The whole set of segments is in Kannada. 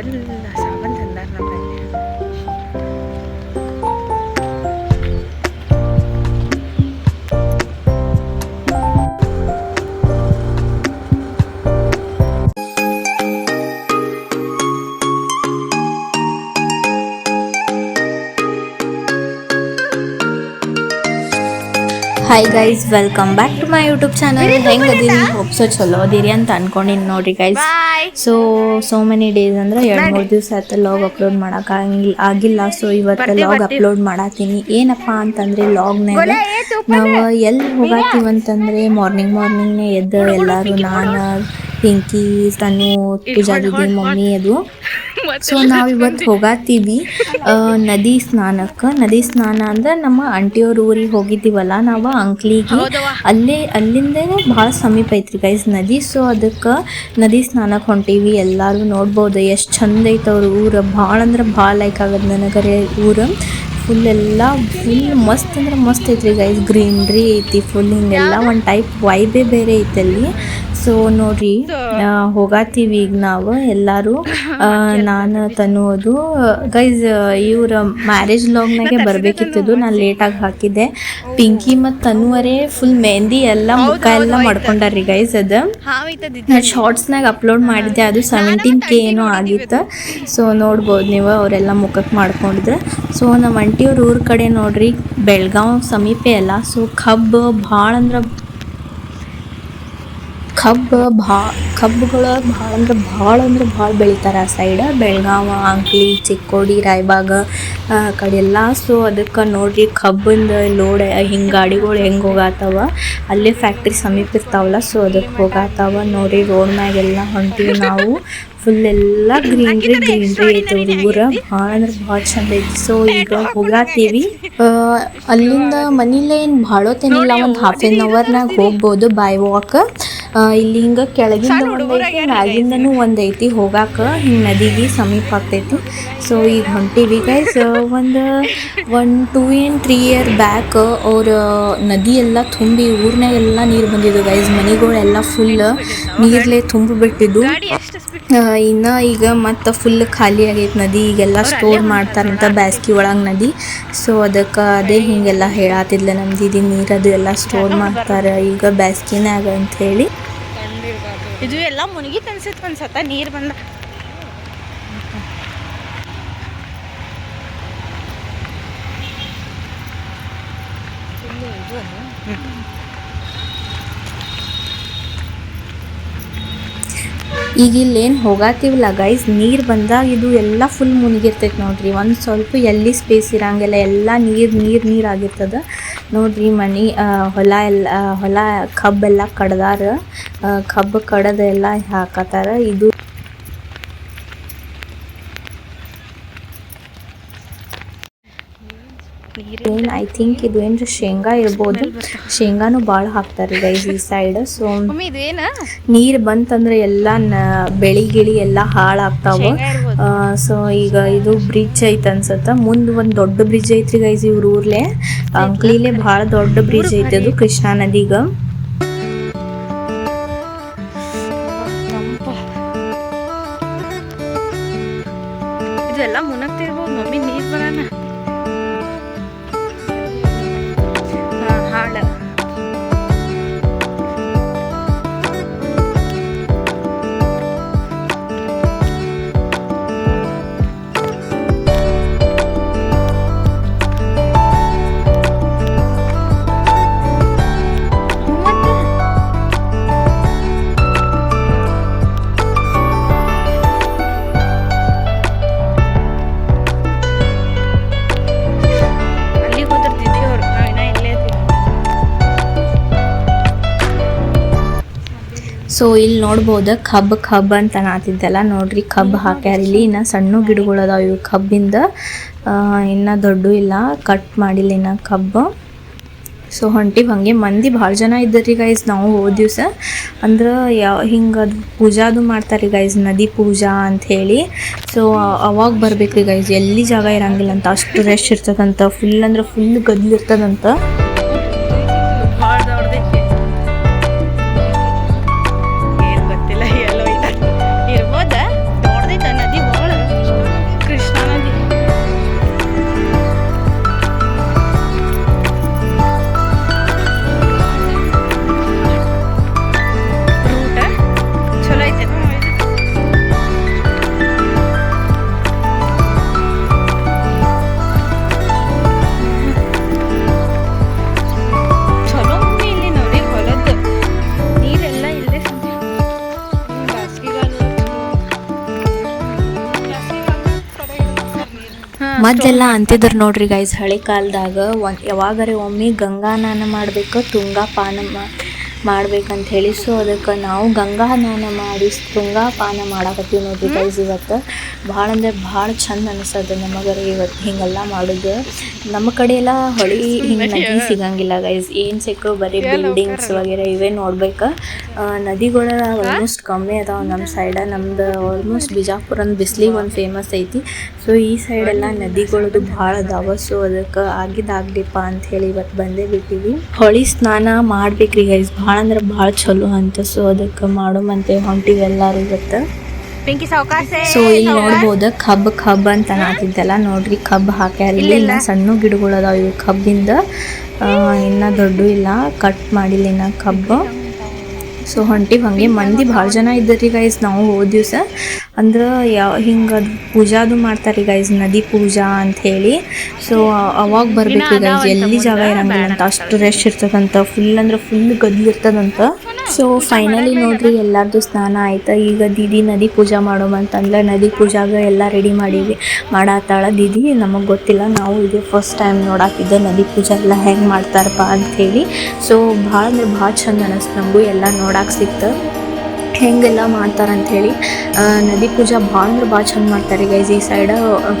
ಎಲ್ಲ hi guys welcome back to my YouTube channel ಹೆಂಗ್ ಅದೀನಿ ಹೋಪ್ಸೋ ಚಲೋ ಅದಿರಿ ಅಂತ ಅನ್ಕೊಂಡಿನಿ ನೋಡ್ರಿ guys so so many days ಅಂದ್ರೆ ಎರಡ್ ಮೂರ್ ದಿವಸ ಆಯ್ತು ಲಾಗ್ ಅಪ್ಲೋಡ್ ಮಾಡಕ್ ಆಗಿಲ್ಲ ಆಗಿಲ್ಲ. ಸೊ ಇವತ್ತು ಲಾಗ್ ಅಪ್ಲೋಡ್ ಮಾಡಾತೀನಿ. ಏನಪ್ಪಾ ಅಂತಂದ್ರೆ ಲಾಗ್ನಾಗ ನಾವು ಎಲ್ಲಿ ಹೋಗಾತೀವಿ ಅಂತಂದ್ರೆ ಮಾರ್ನಿಂಗ್ ಮಾರ್ನಿಂಗ್ನೇ ಎದ್ದು ಎಲ್ಲಾರು ನಾನು ಪಿಂಕಿ ತನು ಪೂಜಾ ದೀದಿ ಮಮ್ಮಿ ಅದು. ಸೊ ನಾವು ಇವತ್ತು ಹೋಗತ್ತೀವಿ ನದಿ ಸ್ನಾನಕ್ಕೆ. ನದಿ ಸ್ನಾನ ಅಂದ್ರೆ ನಮ್ಮ ಆಂಟಿಯವ್ರ ಊರಿಗೆ ಹೋಗಿದ್ದೀವಲ್ಲ ನಾವು ಅಂಕ್ಲಿಗೆ. ಅಲ್ಲೇ ಅಲ್ಲಿಂದ ಭಾಳ ಸಮೀಪ ಐತ್ರಿ ಗೈಸ್ ನದಿ. ಸೊ ಅದಕ್ಕೆ ನದಿ ಸ್ನಾನಕ್ಕೆ ಹೊಂಟೀವಿ. ಎಲ್ಲರೂ ನೋಡ್ಬೋದು ಎಷ್ಟು ಚಂದ ಐತೆ ಅವ್ರ ಊರು. ಭಾಳ ಅಂದ್ರೆ ಭಾಳ ಲೈಕ್ ಆಗದ ನನಗರೆ ಊರು. ಫುಲ್ ಎಲ್ಲ ಫುಲ್ ಮಸ್ತ್ ಅಂದ್ರೆ ಮಸ್ತ್ ಐತ್ರಿ ಗೈಸ್ ಗ್ರೀನ್ರಿ ಐತಿ ಫುಲ್ ಹಿಂಗೆಲ್ಲ ಒಂದು ಟೈಪ್ ವೈಬೇ ಬೇರೆ ಐತೆ ಅಲ್ಲಿ ಸೊ ನೋಡ್ರಿ ಹೋಗಾತೀವಿ ಈಗ ನಾವು ಎಲ್ಲರೂ. ನಾನು ತನ್ನೋದು ಗೈಸ್ ಇವ್ರ ಮ್ಯಾರೇಜ್ ಲಾಗ್ನಾಗೆ ಬರ್ಬೇಕಿತ್ತದು. ನಾನು ಲೇಟಾಗಿ ಹಾಕಿದ್ದೆ. ಪಿಂಕಿ ಮತ್ತು ತನುವರೆ ಫುಲ್ ಮೆಹಂದಿ ಎಲ್ಲ ಮುಖ ಎಲ್ಲ ಮಾಡ್ಕೊಂಡಾರ್ರಿ ಗೈಸ್ ಅದು. ನಾನು ಶಾರ್ಟ್ಸ್ನಾಗ ಅಪ್ಲೋಡ್ ಮಾಡಿದ್ದೆ. ಅದು ಸೆವೆಂಟೀನ್ ಕೆ ಏನೋ ಆಗಿತ್ತು. ಸೊ ನೋಡ್ಬೋದು ನೀವು ಅವರೆಲ್ಲ ಮುಖಕ್ಕೆ ಮಾಡ್ಕೊಂಡಿದ್ರೆ. ಸೊ ನಮ್ಮ ಅಂಟಿಯವ್ರ ಊರ ಕಡೆ ನೋಡ್ರಿ ಬೆಳಗಾವ್ ಸಮೀಪ ಎಲ್ಲ ಸೊ ಕಬ್ಬು ಭಾಳ ಅಂದ್ರೆ ಕಬ್ಬು ಭಾ, ಕಬ್ಬುಗಳು ಭಾಳ ಅಂದ್ರೆ ಭಾಳ ಅಂದ್ರೆ ಭಾಳ ಬೆಳಿತಾರೆ ಆ ಸೈಡ ಬೆಳಗಾವ, ಅಂಕ್ಲಿ, ಚಿಕ್ಕೋಡಿ, ರಾಯಬಾಗ, ಆ ಕಡೆ ಎಲ್ಲ ಸೊ ಅದಕ್ಕೆ ನೋಡ್ರಿ ಕಬ್ಬಿಂದ ಲೋಡ್ ಹಿಂಗೆ ಗಾಡಿಗಳು ಹೆಂಗೆ ಹೋಗಾತವ. ಅಲ್ಲೇ ಫ್ಯಾಕ್ಟ್ರಿ ಸಮೀಪ ಇರ್ತಾವಲ್ಲ ಸೊ ಅದಕ್ಕೆ ಹೋಗಾತಾವ. ನೋಡಿ ರೋಡ್ ಮ್ಯಾಗೆಲ್ಲ ಹೊಂಟೀವಿ ನಾವು. ಫುಲ್ ಎಲ್ಲ ಗ್ರೀನ್ರಿ ಗ್ರೀನ್ರಿ ಐತೆ ಊರ. ಭಾಳ ಅಂದ್ರೆ ಭಾಳ ಚಂದ ಐತಿ. ಸೊ ಈಗ ಹೋಗಾತೀವಿ. ಅಲ್ಲಿಂದ ಮನಿಲೇ ಏನು ಭಾಳೋತೇನಿಲ್ಲ ಒಂದು ಹಾಫ್ ಆನ್ ಅವರ್ನಾಗ ಹೋಗ್ಬೋದು ಬೈ ವಾಕ್ ಇಲ್ಲಿ ಹಿಂಗೆ ಕೆಳಗಿಂದ ಒಂದೈತಿ ಮ್ಯಾಗಿಂದನೂ ಒಂದೈತಿ ಹೋಗಾಕ ಹಿಂಗೆ ನದಿಗೆ ಸಮೀಪ ಆಗ್ತೈತಿ. ಸೊ ಈಗ ಹೊಂಟಿವಿ ಗೈಸ್ ಒಂದು ಒನ್ ಟೂ ಏನ್ ತ್ರೀ ಇಯರ್ ಬ್ಯಾಕ್ ಅವ್ರ ನದಿ ಎಲ್ಲ ತುಂಬಿ ಊರ್ನಾಗೆಲ್ಲ ನೀರು ಬಂದಿದ್ದು ಗೈಸ್ ಮನೆಗಳೆಲ್ಲ ಫುಲ್ ನೀರ್ಲೆ ತುಂಬಿಬಿಟ್ಟಿದ್ದು ಇನ್ನು ಈಗ ಮತ್ತು ಫುಲ್ ಖಾಲಿ ಆಗೈತೆ ನದಿ. ಈಗೆಲ್ಲ ಸ್ಟೋರ್ ಮಾಡ್ತಾರಂತ ಬ್ಯಾಸ್ಗೆ ಒಳಗೆ ನದಿ. ಸೊ ಅದಕ್ಕೆ ಅದೇ ಹಿಂಗೆಲ್ಲ ಹೇಳಾತಿದ್ಲ ನಮ್ಮ ದೀದಿ ನೀರದು ಎಲ್ಲ ಸ್ಟೋರ್ ಮಾಡ್ತಾರೆ ಈಗ ಬ್ಯಾಸ್ಗಿನಾಗ ಅಂತ ಹೇಳಿ. ಇದು ಎಲ್ಲ ಮುನಿಗಿತ್ ಅನ್ಸುತ್ತೆ ಅನ್ಸತ್ತ ನೀರ್ ಬಂದ ಈಗ ಇಲ್ಲೇನು ಹೋಗಾತೀವಲ್ಲ ಗೈಸ್ ನೀರು ಬಂದಾಗ ಇದು ಎಲ್ಲ ಫುಲ್ ಮುನಿಗಿರ್ತೈತೆ ನೋಡ್ರಿ. ಒಂದು ಸ್ವಲ್ಪ ಎಲ್ಲಿ ಸ್ಪೇಸ್ ಇರಂಗಿಲ್ಲ ಎಲ್ಲ ನೀರು ನೀರು ನೀರು ಆಗಿರ್ತದೆ. ನೋಡ್ರಿ ಮನೆ ಹೊಲ ಎಲ್ಲ ಹೊಲ, ಕಬ್ಬೆಲ್ಲ ಕಡ್ದಾರ. ಕಬ್ಬು ಕಡದ ಎಲ್ಲ ಹಾಕತ್ತಾರ ಇದು ಏನು ಐ ಥಿಂಕ್ ಇದು ಏನ್ರಿ ಶೇಂಗಾ ಇರ್ಬೋದು. ಶೇಂಗಾನು ಭಾಳ ಹಾಕ್ತಾರೆ ಗೈಸ್ ಈ ಸೈಡ್ ಸೊ ನೀರ್ ಬಂತಂದ್ರೆ ಎಲ್ಲ ಬೆಳಿ ಗಿಳಿ ಎಲ್ಲ ಹಾಳಾಗ್ತಾವ. ಸೊ ಈಗ ಇದು ಬ್ರಿಡ್ಜ್ ಐತೆ ಅನ್ಸತ್ತ. ಮುಂದ್ ಒಂದ್ ದೊಡ್ಡ ಬ್ರಿಡ್ಜ್ ಐತ್ರಿ ಗೈಸ್ ಇವ್ರ ಊರ್ಲೆ. ಅಂಕ್ಲಿಲೆ ಬಹಳ ದೊಡ್ಡ ಬ್ರಿಡ್ಜ್ ಐತಿ ಅದು ಕೃಷ್ಣಾ ನದಿಗ. ಎಲ್ಲ ಇದೆಲ್ಲ ಮುನಗ್ತಿರ್ಬೋದು ಮಮ್ಮಿ ನೀರ್ ಬರೋಣ ಸೊ ಇಲ್ಲಿ ನೋಡ್ಬೋದು ಕಬ್ಬ ಕಬ್ಬ ಅಂತ ನಾತಿದ್ದಲ್ಲ, ನೋಡ್ರಿ ಕಬ್ಬ್ ಹಾಕ್ಯಾರ ಇಲ್ಲಿ. ಇನ್ನ ಸಣ್ಣ ಗಿಡಗಳು ಅದಾವ ಇವು ಕಬ್ಬಿಂದ. ಇನ್ನ ದೊಡ್ಡ ಇಲ್ಲ ಕಟ್ ಮಾಡಿಲ್ಲ ಇನ್ನ ಕಬ್ಬ. ಸೊ ಹೊಂಟಿವಿ ಹಂಗೆ ಮಂದಿ ಭಾಳ ಜನ ಇದ್ದರಿ ಗೈಸ್ ನಾವು ಹೋದ ದಿವಸ. ಅಂದ್ರೆ ಯಾವ ಹಿಂಗೆ ಅದು ಪೂಜಾದು ಮಾಡ್ತಾರೆ ಗೈಸ್ ನದಿ ಪೂಜಾ ಅಂತ ಹೇಳಿ. ಸೊ ಅವಾಗ ಬರ್ಬೇಕ್ರಿ ಗೈಸ್ ಎಲ್ಲಿ ಜಾಗ ಇರಂಗಿಲ್ಲ ಅಂತ, ಅಷ್ಟು ರೆಶ್ ಇರ್ತದಂತ ಫುಲ್ ಅಂದ್ರೆ ಫುಲ್ ಗದ್ಲು ಮೊದ್ಲೆಲ್ಲ ಅಂತಿದ್ರು ನೋಡ್ರಿ ಗೈಸ್ ಹಳೆ ಕಾಲದಾಗ. ಒಂದ್ ಯಾವಾಗರೆ ಒಮ್ಮೆ ಗಂಗಾ ಸ್ನಾನ ಮಾಡ್ಬೇಕು ತುಂಗಾ ಪಾನ ಮಾಡ್ಬೇಕಂತ ಹೇಳಿ ಸೊ ಅದಕ್ಕೆ ನಾವು ಗಂಗಾ ಸ್ನಾನ ಮಾಡಿ ತುಂಗಾ ಪಾನ ಮಾಡಾಕತ್ತೀವಿ ನೋಡ್ರಿ ಗೈಸ್ ಇವತ್ತು. ಭಾಳ ಅಂದ್ರೆ ಭಾಳ ಚಂದ ಅನಿಸ್ತದೆ ನಮಗರಿ ಇವತ್ತು ಹಿಂಗೆಲ್ಲ ಮಾಡೋದು. ನಮ್ಮ ಕಡೆ ಎಲ್ಲ ಹೊಳಿ ಹಿಂಗೆ ನದಿ ಸಿಗಂಗಿಲ್ಲ ಗೈಸ್ ಏನು ಸಿಕ್ಕರು ಬರೀ ಬಿಲ್ಡಿಂಗ್ಸ್ ವಗೇರೆ ಇವೇ ನೋಡ್ಬೇಕು. ನದಿಗಳ ಆಲ್ಮೋಸ್ಟ್ ಕಮ್ಮಿ ಅದಾವ ನಮ್ಮ ಸೈಡ ನಮ್ದು ಆಲ್ಮೋಸ್ಟ್ ಬಿಜಾಪುರ ಅಂದ್ ಬಿಸ್ಲಿಗೆ ಒಂದು ಫೇಮಸ್ ಐತಿ. ಸೊ ಈ ಸೈಡ್ ಎಲ್ಲ ನದಿಗಳದು ಭಾಳ ಅದಾವ. ಸೊ ಅದಕ್ಕೆ ಆಗಿದ್ದಾಗಲಿಪ್ಪ ಅಂತ ಹೇಳಿ ಇವತ್ತು ಬಂದೇ ಬಿಟ್ಟಿವಿ. ಹೊಳಿ ಸ್ನಾನ ಮಾಡ್ಬೇಕ್ರಿ ಗೈಸ್ ಭಾಳ ಅಂದ್ರೆ ಭಾಳ ಚಲೋ ಅಂತ. ಸೊ ಅದಕ್ಕೆ ಮಾಡೋಮಂತೆ ಹೊಂಟಿವಿ ಎಲ್ಲರೂ ಇವತ್ತು. ಸೊ ಇಲ್ಲಿ ನೋಡ್ಬೋದು ಕಬ್ ಕಬ್ ಅಂತ ಅನ್ನತ್ತಿದ್ದೆಲ್ಲ ನೋಡ್ರಿ ಕಬ್ ಹಾಕ್ಯಾರ. ಇಲ್ಲಿ ಸಣ್ಣ ಗಿಡಗಳು ಅದಾವ ಇವು ಕಬ್ಬಿಂದ. ಇನ್ನ ದೊಡ್ಡ ಇಲ್ಲ. ಕಟ್ ಮಾಡಿಲ್ಲ ಇನ್ನ ಕಬ್ಬು. ಸೊ ಹೊಂಟಿವಿ ಹಂಗೆ. ಮಂದಿ ಭಾಳ ಜನ ಇದ್ದರಿ ಗೈಸ್ ನಾವು ಹೋದ ದಿವಸ. ಅಂದ್ರೆ ಯಾವ ಹಿಂಗೆ ಅದು ಪೂಜಾದು ಮಾಡ್ತಾರೆ ಗೈಸ್ ನದಿ ಪೂಜಾ ಅಂತ ಹೇಳಿ. ಸೊ ಅವಾಗ ಬರಬೇಕು ಗೈಸ್ ಎಲ್ಲಿ ಜಾಗ ಇರಂಗಿಲ್ಲ ಅಂತ ಅಷ್ಟು ರಶ್ ಇರ್ತದಂತ ಫುಲ್ ಅಂದ್ರೆ ಫುಲ್ ಗದ್ಲು ಇರ್ತದಂತ. ಸೊ ಫೈನಲಿ ನೋಡ್ರಿ ಎಲ್ಲಾರ್ದು ಸ್ನಾನ ಆಯ್ತು. ಈಗ ದೀದಿ ನದಿ ಪೂಜಾ ಮಾಡೋಮಂತಂದ್ರೆ ನದಿ ಪೂಜಾಗ ಎಲ್ಲ ರೆಡಿ ಮಾಡಿವಿ. ಮಾಡಾತಾಳ ದೀದಿ ನಮಗೆ ಗೊತ್ತಿಲ್ಲ ನಾವು ಇದು ಫಸ್ಟ್ ಟೈಮ್ ನೋಡಾಕಿದ್ದೆ ನದಿ ಪೂಜಾ ಎಲ್ಲ ಹೆಂಗೆ ಮಾಡ್ತಾರಪ್ಪ ಅಂತ ಹೇಳಿ. ಸೊ ಭಾಳ ಅಂದ್ರೆ ಭಾಳ ಚಂದ ಅನಿಸ್ತು ನಮಗೂ ಎಲ್ಲ ನೋಡಕ್ಕೆ ಸಿಕ್ತು. ಹೆಂಗೆಲ್ಲ ಮಾಡ್ತಾರಂತ ಹೇಳಿ ನದಿ ಪೂಜಾ ಭಾಳ ಅಂದ್ರೆ ಭಾಳ ಚಂದ ಮಾಡ್ತಾರೆ ಗೈಸ್ ಈ ಸೈಡ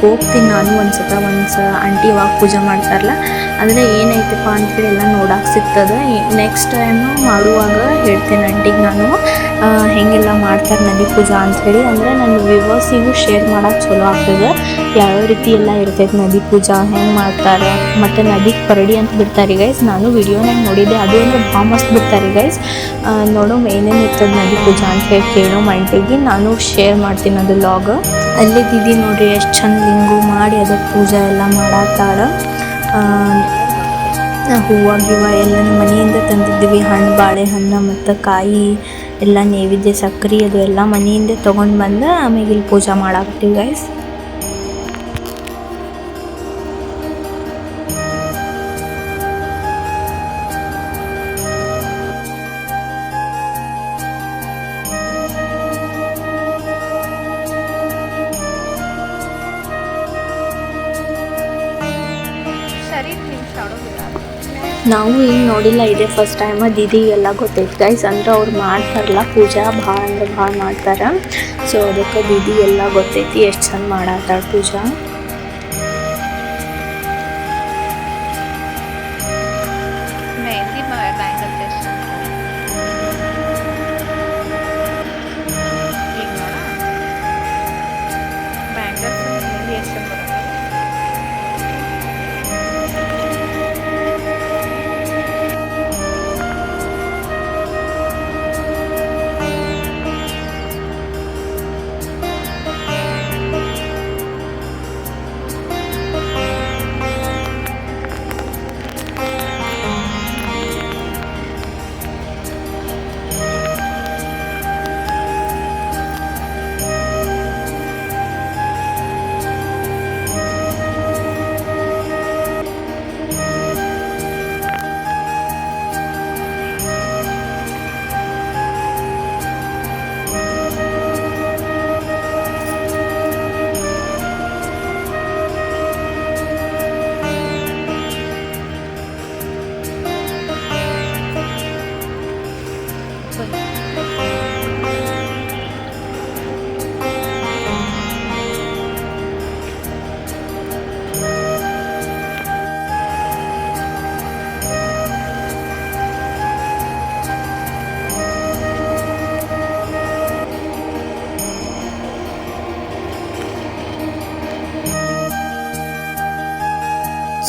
ಹೋಗ್ತೀನಿ ನಾನು ಒಂದ್ಸತ, ಒಂದ್ಸ ಆಂಟಿ ವಾಕ್ ಪೂಜೆ ಮಾಡ್ತಾರಲ್ಲ ಅಂದರೆ ಏನೈತಪ್ಪ ಅಂತೇಳಿ ಎಲ್ಲ ನೋಡಕ್ಕೆ ಸಿಗ್ತದೆ. ನೆಕ್ಸ್ಟ್ ಟೈಮು ಮಾಡುವಾಗ ಹೇಳ್ತೀನಿ ಆಂಟಿಗೆ ನಾನು. ಹೆಂಗೆಲ್ಲ ಮಾಡ್ತಾರೆ ನದಿ ಪೂಜಾ ಅಂಥೇಳಿ ಅಂದರೆ ನನ್ನ ವ್ಯೂವರ್ಸಿಗೂ ಶೇರ್ ಮಾಡೋಕೆ ಚಲೋ ಆಗ್ತದೆ. ಯಾವ್ಯಾವ ರೀತಿ ಎಲ್ಲ ಇರ್ತೈತೆ ನದಿ ಪೂಜಾ, ಹೆಂಗೆ ಮಾಡ್ತಾರೆ, ಮತ್ತು ನದಿಗೆ ಪರಡಿ ಅಂತ ಬಿಡ್ತಾರೆ ಗೈಸ್ ನಾನು ವಿಡಿಯೋನಾಗ ನೋಡಿದ್ದೆ, ಅದು ಅಂದ್ರೆ ಭಾಳ ಬಿಡ್ತಾರೆ ಗೈಸ್ ನೋಡೋ ಏನೇನು ಇರ್ತದೆ ನದಿ ಪೂಜಾ ಅಂತ ಹೇಳಿ ಕೇಳೋ ಮಂಟಿಗೆ ನಾನು ಶೇರ್ ಮಾಡ್ತೀನಿ ಅದು ಲಾಗ್ ಅಲ್ಲಿ ದಿದಿ ನೋಡ್ರಿ ಎಷ್ಟು ಚಂದ ಲಿಂಗು ಮಾಡಿ ಅದಕ್ಕೆ ಪೂಜಾ ಎಲ್ಲ ಮಾಡತ್ತಾರ ಹೂವು, ಗಿವ ಎಲ್ಲ ಮನೆಯಿಂದ ತಂದಿದ್ದೀವಿ. ಹಣ್ಣು ಬಾಳೆಹಣ್ಣು ಮತ್ತು ಕಾಯಿ ಎಲ್ಲ ನೈವೇದ್ಯ ಸಕ್ರೆ ಅದು ಎಲ್ಲ ಮನೆಯಿಂದ ತೊಗೊಂಡು ಬಂದು ಆಮೇಲೆ ಇಲ್ಲಿ ಪೂಜೆ ಮಾಡಾಕತ್ತೀವಿ ಗೈಸ್ ನಾವು ಏನು ನೋಡಿಲ್ಲ, ಇದೇ ಫಸ್ಟ್ ಟೈಮ್ ದೀದಿ ಎಲ್ಲ ಗೊತ್ತೈತೆ ಗೈಸ್ ಅಂದ್ರೆ ಅವ್ರು ಮಾಡ್ತಾರಲ್ಲ ಪೂಜಾ, ಭಾಳ ಅಂದ್ರೆ ಭಾಳ ಮಾಡ್ತಾರೆ. ಸೊ ಅದಕ್ಕೆ ದೀದಿ ಎಲ್ಲ ಗೊತ್ತೈತಿ, ಎಷ್ಟು ಚಂದ ಮಾಡತ್ತಾಳ ಪೂಜಾ.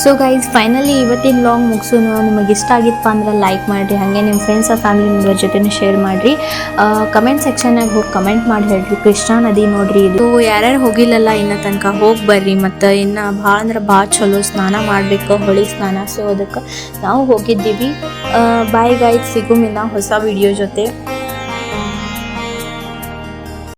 ಸೊ ಗೈಸ್ ಫೈನಲಿ ಇವತ್ತಿನ ಲಾಂಗ್ ಮುಗಿಸೋನು. ನಿಮಗೆ ಇಷ್ಟ ಆಗಿತ್ತಪ್ಪ ಅಂದ್ರೆ ಲೈಕ್ ಮಾಡಿರಿ, ಹಾಗೆ ನಿಮ್ಮ ಫ್ರೆಂಡ್ಸ್ ಫ್ಯಾಮಿಲಿ ಮೆಂಬರ್ ಜೊತೆನೂ ಶೇರ್ ಮಾಡಿರಿ. ಕಮೆಂಟ್ ಸೆಕ್ಷನ್ನಾಗ ಹೋಗಿ ಕಮೆಂಟ್ ಮಾಡಿ ಹೇಳ್ರಿ. ಕೃಷ್ಣಾ ನದಿ ನೋಡ್ರಿ ಇದು. ಯಾರ್ಯಾರು ಹೋಗಿಲ್ಲಲ್ಲ, ಇನ್ನ ತನಕ ಹೋಗಿ ಬರ್ರಿ ಮತ್ತು ಇನ್ನು ಭಾಳ ಅಂದ್ರೆ ಭಾಳ ಚಲೋ ಸ್ನಾನ ಮಾಡಬೇಕು, ಹೊಳಿ ಸ್ನಾನ. ಸೊ ಅದಕ್ಕೆ ನಾವು ಹೋಗಿದ್ದೀವಿ. ಬಾಯ್ ಗಾಯ್ಸ್ ಸಿಗುಮಿನ್ನ ಹೊಸ ವಿಡಿಯೋ ಜೊತೆ.